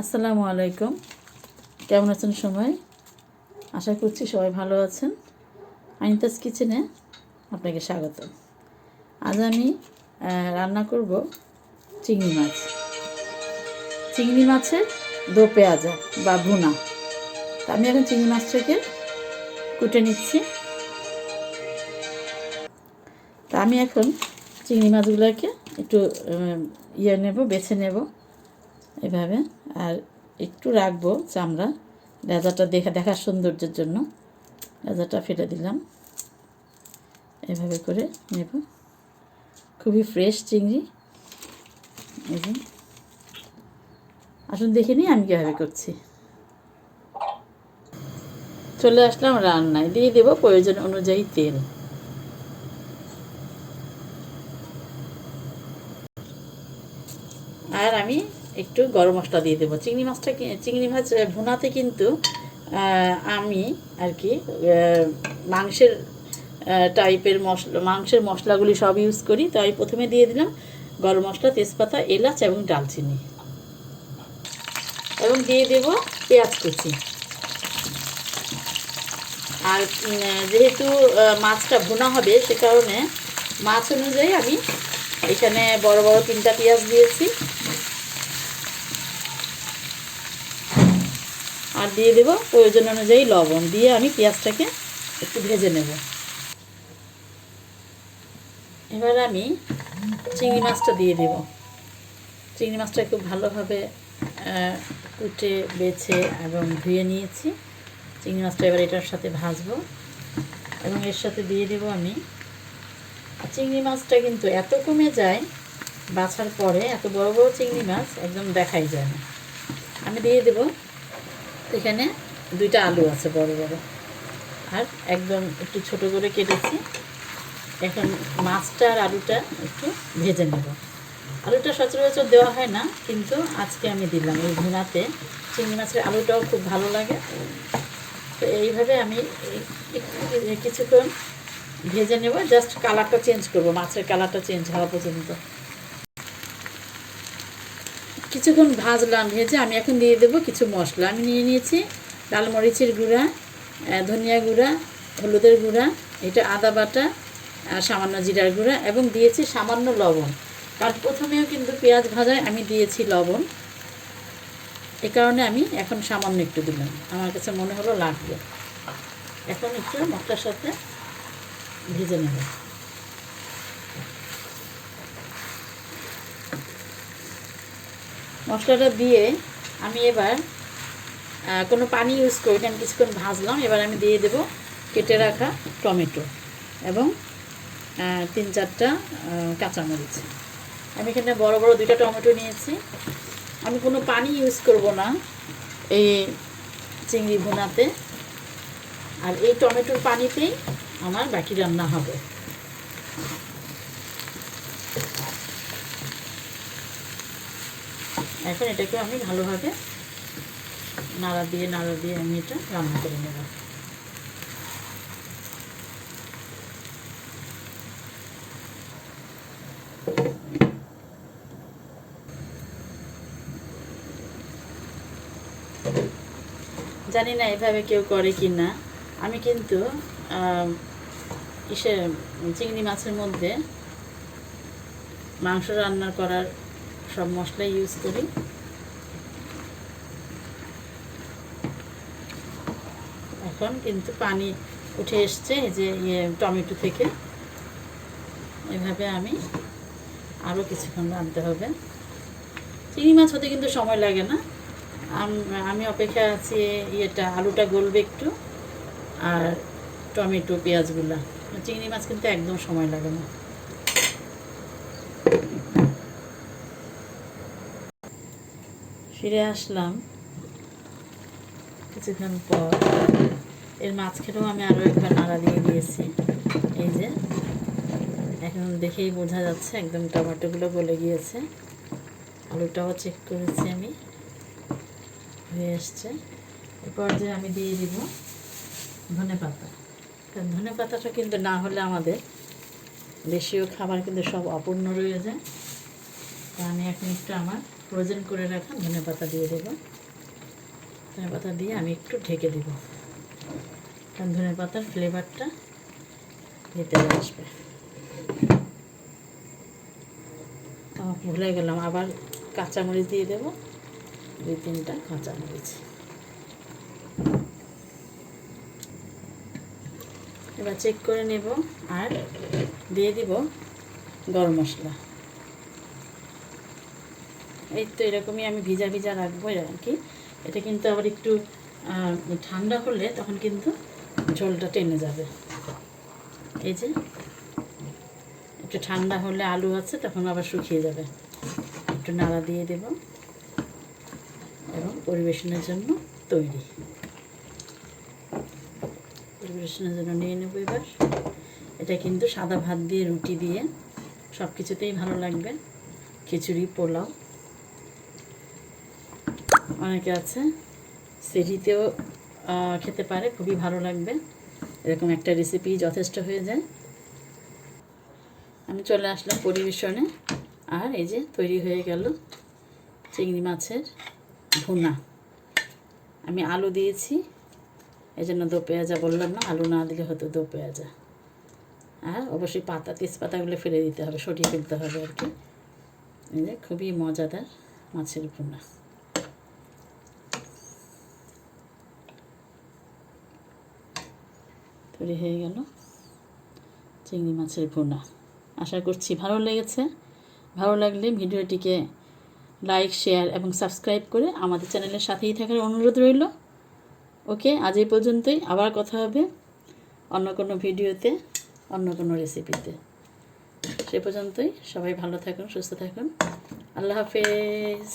আসসালামু আলাইকুম। কেমন আছেন সবাই? আশা করছি সবাই ভালো আছেন। আইনতাস কিচেনে আপনাকে স্বাগত। আজ আমি রান্না করব চিংড়ি মাছ। চিংড়ি মাছের দো পেঁয়াজা বা ভুনা। তা আমি এখন চিংড়ি মাছটাকে কুটে নিচ্ছি। তা আমি এখন চিংড়ি মাছগুলোকে একটু ইয়ে নেব, বেছে নেব। এভাবে। আর একটু রাখব চামড়া লেজাটা দেখা দেখার সৌন্দর্যের জন্য। লেজাটা ফেলে দিলাম। এভাবে করে নেব। খুবই ফ্রেশ চিংড়ি। এবং আসুন দেখে নিই আমি কীভাবে করছি। চলে আসলাম রান্নায়। দিয়ে দেবো প্রয়োজন অনুযায়ী তেল। আর আমি একটু গরম মশলা দিয়ে দেবো। চিংড়ি মাছটা চিংড়ি মাছ ভুনাতে কিন্তু আমি আর কি মাংসের টাইপের মশলা মাংসের মশলাগুলি সব ইউজ করি। তো আমি প্রথমে দিয়ে দিলাম গরম মশলা, তেজপাতা, এলাচ এবং ডালচিনি। এবং দিয়ে দেব পেঁয়াজ কুচি। আর যেহেতু মাছটা ভুনা হবে, সে কারণে মাছ অনুযায়ী আমি এখানে বড় বড় তিনটা পেঁয়াজ দিয়েছি। আর দিয়ে দেব প্রয়োজন অনুযায়ী লবণ। দিয়ে আমি পেঁয়াজটাকে একটু ভেজে নেব। এবার আমি চিংড়ি মাছটা দিয়ে দেব। চিংড়ি মাছটা খুব ভালোভাবে কুটে, বেছে এবং ধুয়ে নিয়েছি। চিংড়ি মাছটা এবার এটার সাথে ভাজবো এবং এর সাথে দিয়ে দেব আমি। চিংড়ি মাছটা কিন্তু এত কমে যায়, বাছার পরে এত বড় বড় চিংড়ি মাছ একদম দেখাই যায় না। আমি দিয়ে দেব এখানে দুইটা আলু আছে বড় বড়। আর একদম একটু ছোট করে কেটেছি। এখন মাছটা আর আলুটা একটু ভেজে নেব। আলুটা সচরাচর দেওয়া হয় না, কিন্তু আজকে আমি দিলাম এই ভুনাতে। চিংড়ি মাছের আলুটাও খুব ভালো লাগে। তো এইভাবে আমি কিছুক্ষণ ভেজে নেব। জাস্ট কালারটা চেঞ্জ করব, মাছের কালারটা চেঞ্জ হওয়া পর্যন্ত। কিছুক্ষণ ভাজলাম, ভেজে আমি এখন দিয়ে দেবো কিছু মশলা। আমি নিয়ে নিয়েছি লাল মরিচের গুঁড়া ধনিয়া গুঁড়া, হলুদের গুঁড়া, এটা আদা বাটা, আর সামান্য জিরার গুঁড়া, এবং দিয়েছি সামান্য লবণ। কারণ প্রথমেও কিন্তু পেঁয়াজ ভাজায় আমি দিয়েছি লবণ। এ কারণে আমি এখন সামান্য একটু দিলাম। আমার কাছে মনে হলো লাগবে। এখন একটু মশলার সাথে ভেজে নেব। মশলাটা দিয়ে আমি এবার কোনো পানি ইউজ করি আমি কিছুক্ষণ ভাজলাম, এবার আমি দিয়ে দেব কেটে রাখা টমেটো এবং তিন চারটা কাঁচামরিচ। আমি এখানে বড় বড় দুইটা টমেটো নিয়েছি। আমি কোনো পানি ইউজ করব না এই চিংড়ি ভুনাতে। আর এই টমেটোর পানিতেই আমার বাকি রান্না হবে। এখন এটাকে আমি ভালোভাবে নাড়া দিয়ে নাড়া দিয়ে আমি এটা রান্না করে নেব। জানি না এভাবে কেউ করে কি না। আমি কিন্তু ইসে চিংড়ি মাছের মধ্যে মাংস রান্না করার সব মশলা ইউজ করি। এখন কিন্তু পানি উঠে এসছে যে ইয়ে টমেটো থেকে। এভাবে আমি আরও কিছুক্ষণ রাঁধতে হবে। চিংড়ি মাছ হতে কিন্তু সময় লাগে না। আমি অপেক্ষা আছি ইয়েটা, আলুটা গলবে একটু আর টমেটো, পেঁয়াজগুলা। চিংড়ি মাছ কিন্তু একদম সময় লাগে না। ফিরে আসলাম। কিছুক্ষণ পর এর মাঝখানেও আমি আরও একবার নাড়া দিয়ে দিয়েছি। এই যে, এখন দেখেই বোঝা যাচ্ছে একদম টমেটোগুলো গলে গিয়েছে। আলুটাও চেক করেছি আমি। হয়ে এসছে এরপর যে আমি দিয়ে দিব ধনে পাতা। কারণ ধনে পাতাটা কিন্তু না হলে আমাদের দেশীয় খাবার কিন্তু সব অপূর্ণ রয়ে যায়। তো আমি এখন একটু আমার ফ্রোজেন করে রাখা, ধনে পাতা দিয়ে দেবো। ধনে পাতা দিয়ে আমি একটু ঢেকে দেব। কারণ ধনে পাতার ফ্লেভারটা ভিতরে আসবে। আমার ভুলে গেলাম, আবার কাঁচামরিচ দিয়ে দেবো। দুই তিনটা কাঁচামরিচ। এবার চেক করে নেব আর দিয়ে দিব গরম মশলা। এই তো এরকমই আমি ভিজা ভিজা রাখব আর কি? এটা কিন্তু আবার একটু ঠান্ডা হলে তখন কিন্তু ঝোলটা টেনে যাবে। এই যে, একটু ঠান্ডা হলে আলু আছে তখন আবার শুকিয়ে যাবে। একটু নাড়া দিয়ে দেব এবং পরিবেশনের জন্য তৈরি। পরিবেশনের জন্য নিয়ে নেব এবার। এটা কিন্তু সাদা ভাত দিয়ে রুটি দিয়ে সব কিছুতেই ভালো লাগবে। খিচুড়ি, পোলাও অনেকে আছে সেরিতেও খেতে পারে, খুবই ভালো লাগবে। এরকম একটা রেসিপি যথেষ্ট হয়ে যায়। আমি চলে আসলাম পরিবেশনে, আর এই যে তৈরি হয়ে গেল চিংড়ি মাছের ভুনা। আমি আলু দিয়েছি এই জন্য দো পেঁয়াজা বললাম না, আলু না দিলে হতো দো পেঁয়াজা। আর অবশ্যই পাতা, তেজপাতাগুলো ফেলে দিতে হবে, সরিয়ে ফেলতে হবে আর কি। এই যে খুবই মজাদার মাছের ভুনা। তৈরি হয়ে গেল চিংড়ি মাছের ভুনা। আশা করছি ভালো লেগেছে। ভালো লাগলে ভিডিওটিকে লাইক, শেয়ার এবং সাবস্ক্রাইব করে আমাদের চ্যানেলের সাথেই থাকার অনুরোধ রইল। ওকে, আজ এই পর্যন্তই। আবার কথা হবে অন্য কোনো ভিডিওতে, অন্য কোনো রেসিপিতে। সে পর্যন্তই। সবাই ভালো থাকুন, সুস্থ থাকুন। আল্লাহ হাফেজ।